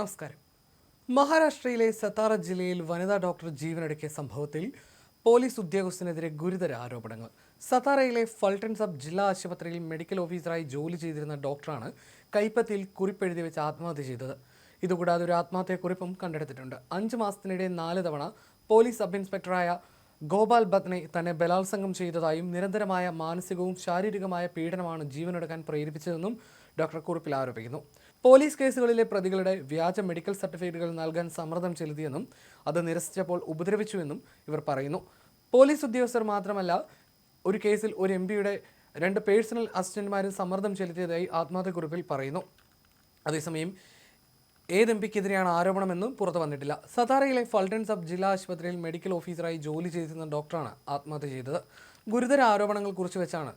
നമസ്കാരം. മഹാരാഷ്ട്രയിലെ സത്താറ ജില്ലയിൽ വനിതാ ഡോക്ടർ ജീവനൊടുക്കിയ സംഭവത്തിൽ പോലീസ് ഉദ്യോഗസ്ഥനെതിരെ ഗുരുതര ആരോപണങ്ങൾ. സത്താറയിലെ ഫൾട്ടൺ സബ് ജില്ലാ ആശുപത്രിയിൽ മെഡിക്കൽ ഓഫീസറായി ജോലി ചെയ്തിരുന്ന ഡോക്ടറാണ് കൈപ്പത്തിയിൽ കുറിപ്പെഴുതി വെച്ച് ആത്മഹത്യ ചെയ്തത്. ഇതുകൂടാതെ ഒരു ആത്മഹത്യക്കുറിപ്പും കണ്ടെടുത്തിട്ടുണ്ട്. അഞ്ച് മാസത്തിനിടെ നാല് തവണ പോലീസ് സബ് ഇൻസ്പെക്ടറായ ഗോപാൽ ബത്നെ തന്നെ ബലാത്സംഗം ചെയ്തതായും നിരന്തരമായ മാനസികവും ശാരീരികമായ പീഡനമാണ് ജീവനെടുക്കാൻ പ്രേരിപ്പിച്ചതെന്നും ഡോക്ടർ കുറിപ്പിൽ ആരോപിക്കുന്നു. പോലീസ് കേസുകളിലെ പ്രതികളുടെ വ്യാജ മെഡിക്കൽ സർട്ടിഫിക്കറ്റുകൾ നൽകാൻ സമ്മർദ്ദം ചെലുത്തിയെന്നും അത് നിരസിച്ചപ്പോൾ ഉപദ്രവിച്ചുവെന്നും ഇവർ പറയുന്നു. പോലീസ് ഉദ്യോഗസ്ഥർ മാത്രമല്ല ഒരു കേസിൽ ഒരു എം പിയുടെ രണ്ട് പേഴ്സണൽ അസിസ്റ്റന്റുമാരും സമ്മർദ്ദം ചെലുത്തിയതായി ആത്മഹത്യക്കുറിപ്പിൽ പറയുന്നു. അതേസമയം ഏത് എം പിക്കെതിരെയാണ് ആരോപണമെന്നും പുറത്തു വന്നിട്ടില്ല. സതാറയിലെ ഫൾട്ടൺ സബ് ജില്ലാ ആശുപത്രിയിൽ മെഡിക്കൽ ഓഫീസറായി ജോലി ചെയ്തിരുന്ന ഡോക്ടറാണ് ആത്മഹത്യ ചെയ്തത്. ഗുരുതര ആരോപണങ്ങൾ കുറിച്ച് വെച്ചാണ്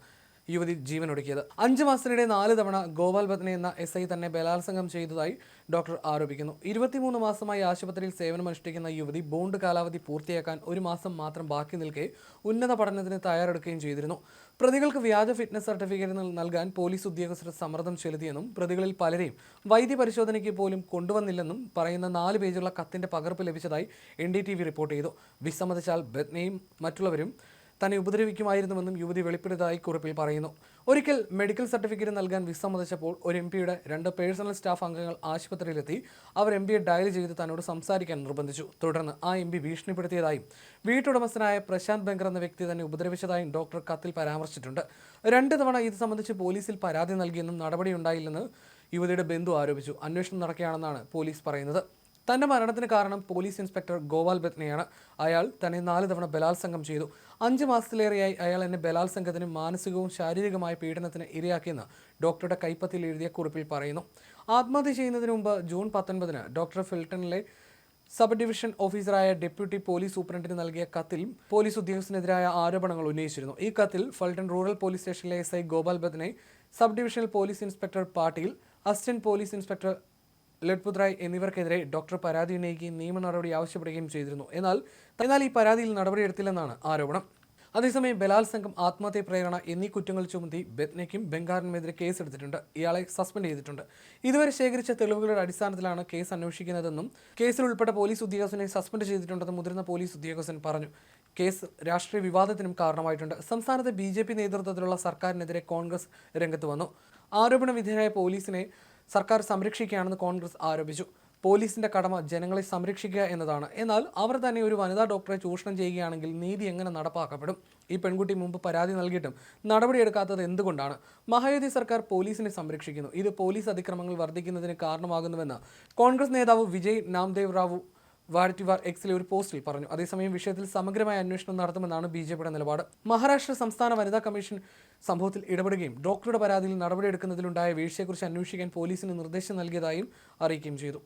യുവതി ജീവൻ ജീവനൊടുക്കിയത് അഞ്ച് മാസത്തിനിടെ നാല് തവണ ഗോപാൽ എന്ന എസ് ഐ തന്നെ ബലാത്സംഗം ചെയ്തതായി ഡോക്ടർ ആരോപിക്കുന്നു. ഇരുപത്തിമൂന്ന് മാസമായി ആശുപത്രിയിൽ സേവനമനുഷ്ഠിക്കുന്ന യുവതി ബോണ്ട് കാലാവധി പൂർത്തിയാക്കാൻ ഒരു മാസം മാത്രം ബാക്കി നിൽക്കെ ഉന്നത പഠനത്തിന് തയ്യാറെടുക്കുകയും ചെയ്തിരുന്നു. പ്രതികൾക്ക് വ്യാജ ഫിറ്റ്നസ് സർട്ടിഫിക്കറ്റ് നൽകാൻ പോലീസ് ഉദ്യോഗസ്ഥർ സമ്മർദ്ദം ചെലുത്തിയെന്നും പ്രതികളിൽ പലരെയും വൈദ്യ പരിശോധനയ്ക്ക് പോലും കൊണ്ടുവന്നില്ലെന്നും പറയുന്ന നാല് പേജുള്ള കത്തിന്റെ പകർപ്പ് ലഭിച്ചതായി എൻ റിപ്പോർട്ട് ചെയ്തു. വിസമ്മതിച്ചാൽ ബത്നയും മറ്റുള്ളവരും തന്നെ ഉപദ്രവിക്കുമായിരുന്നുവെന്നും യുവതി വെളിപ്പെടുത്തതായി കുറിപ്പിൽ പറയുന്നു. ഒരിക്കൽ മെഡിക്കൽ സർട്ടിഫിക്കറ്റ് നൽകാൻ വിസമ്മതിച്ചപ്പോൾ ഒരു എം പിയുടെ രണ്ട് പേഴ്സണൽ സ്റ്റാഫ് അംഗങ്ങൾ ആശുപത്രിയിലെത്തി. അവർ എം പിയെ ഡയൽ ചെയ്ത് തന്നോട് സംസാരിക്കാൻ നിർബന്ധിച്ചു. തുടർന്ന് ആ എം പി ഭീഷണിപ്പെടുത്തിയതായും വീട്ടുടമസ്ഥനായ പ്രശാന്ത് ബംഗർ എന്ന വ്യക്തി തന്നെ ഉപദ്രവിച്ചതായും ഡോക്ടർ കത്തിൽ പരാമർശിച്ചിട്ടുണ്ട്. രണ്ട് തവണ ഇത് സംബന്ധിച്ച് പോലീസിൽ പരാതി നൽകിയെന്നും നടപടിയുണ്ടായില്ലെന്ന് യുവതിയുടെ ബന്ധു ആരോപിച്ചു. അന്വേഷണം നടക്കുകയാണെന്നാണ് പോലീസ് പറയുന്നത്. തന്റെ മരണത്തിന് കാരണം പോലീസ് ഇൻസ്പെക്ടർ ഗോപാൽ ബത്നെയാണ്. അയാൾ തന്നെ നാല് തവണ ബലാത്സംഗം ചെയ്തു. അഞ്ച് മാസത്തിലേറെയായി അയാൾ എന്നെ ബലാത്സംഗത്തിനും മാനസികവും ശാരീരികമായ പീഡനത്തിന് ഇരയാക്കിയെന്ന് ഡോക്ടറുടെ കൈപ്പത്തിൽ എഴുതിയ കുറിപ്പിൽ പറയുന്നു. ആത്മഹത്യ ചെയ്യുന്നതിന് മുമ്പ് ജൂൺ പത്തൊൻപതിന് ഡോക്ടർ ഫിൽട്ടണിലെ സബ് ഡിവിഷൻ ഓഫീസറായ ഡെപ്യൂട്ടി പോലീസ് സൂപ്രണ്ടിന് നൽകിയ കത്തിൽ പോലീസ് ഉദ്യോഗസ്ഥനെതിരായ ആരോപണങ്ങൾ ഉന്നയിച്ചിരുന്നു. ഈ കത്തിൽ ഫൾട്ടൺ റൂറൽ പോലീസ് സ്റ്റേഷനിലെ S I Gopal Bathne sub divisional police inspector Patil assistant police inspector Ladputre എന്നിവർക്കെതിരെ doctor പരാതി ഉന്നയിക്കുകയും നിയമ നടപടി ആവശ്യപ്പെടുകയും ചെയ്തിരുന്നു. എന്നാൽ എന്നാൽ ഈ പരാതിയിൽ നടപടിയെടുത്തില്ലെന്നാണ് ആരോപണം. അതേസമയം ബലാത്സംഗം ആത്മഹത്യ പ്രേരണ എന്നീ കുറ്റങ്ങൾ ചുമത്തി ബെത്നയ്ക്കും ബംഗാറിനുമെതിരെ കേസെടുത്തിട്ടുണ്ട്. ഇയാളെ സസ്പെൻഡ് ചെയ്തിട്ടുണ്ട്. ഇതുവരെ ശേഖരിച്ച തെളിവുകളുടെ അടിസ്ഥാനത്തിലാണ് കേസ് അന്വേഷിക്കുന്നതെന്നും കേസിൽ ഉൾപ്പെട്ട പോലീസ് ഉദ്യോഗസ്ഥനെ സസ്പെൻഡ് ചെയ്തിട്ടുണ്ടെന്ന് മുതിർന്ന പോലീസ് ഉദ്യോഗസ്ഥൻ പറഞ്ഞു. കേസ് രാഷ്ട്രീയ വിവാദത്തിനും കാരണമായിട്ടുണ്ട്. സംസ്ഥാനത്തെ ബി നേതൃത്വത്തിലുള്ള സർക്കാരിനെതിരെ കോൺഗ്രസ് രംഗത്ത് വന്നു. ആരോപണ വിധേയനായ പോലീസിനെ സർക്കാർ സംരക്ഷിക്കുകയാണെന്ന് കോൺഗ്രസ് ആരോപിച്ചു. പോലീസിന്റെ കടമ ജനങ്ങളെ സംരക്ഷിക്കുക എന്നതാണ്. എന്നാൽ അവർ തന്നെ ഒരു വനിതാ ഡോക്ടറെ ചൂഷണം ചെയ്യുകയാണെങ്കിൽ നീതി എങ്ങനെ നടപ്പാക്കപ്പെടും? ഈ പെൺകുട്ടി മുമ്പ് പരാതി നൽകിയിട്ടും നടപടിയെടുക്കാത്തത് എന്തുകൊണ്ടാണ്? മഹായുതി സർക്കാർ പോലീസിനെ സംരക്ഷിക്കുന്നു. ഇത് പോലീസ് അതിക്രമങ്ങൾ വർദ്ധിക്കുന്നതിന് കാരണമാകുന്നുവെന്ന് കോൺഗ്രസ് നേതാവ് വിജയ് നാംദേവ് റാവു വാരറ്റിവാർ എക്സിലെ ഒരു പോസ്റ്റിൽ പറഞ്ഞു. അതേസമയം വിഷയത്തിൽ സമഗ്രമായ അന്വേഷണം നടത്തുമെന്നാണ് ബി ജെ പിയുടെ നിലപാട്. മഹാരാഷ്ട്ര സംസ്ഥാന വനിതാ കമ്മീഷൻ സംഭവത്തിൽ ഇടപെടുകയും ഡോക്ടറുടെ പരാതിയിൽ നടപടിയെടുക്കുന്നതിലുണ്ടായ വീഴ്ചയെക്കുറിച്ച് അന്വേഷിക്കാൻ പോലീസിന് നിർദ്ദേശം നൽകിയതായും അറിയിക്കുകയും ചെയ്തു.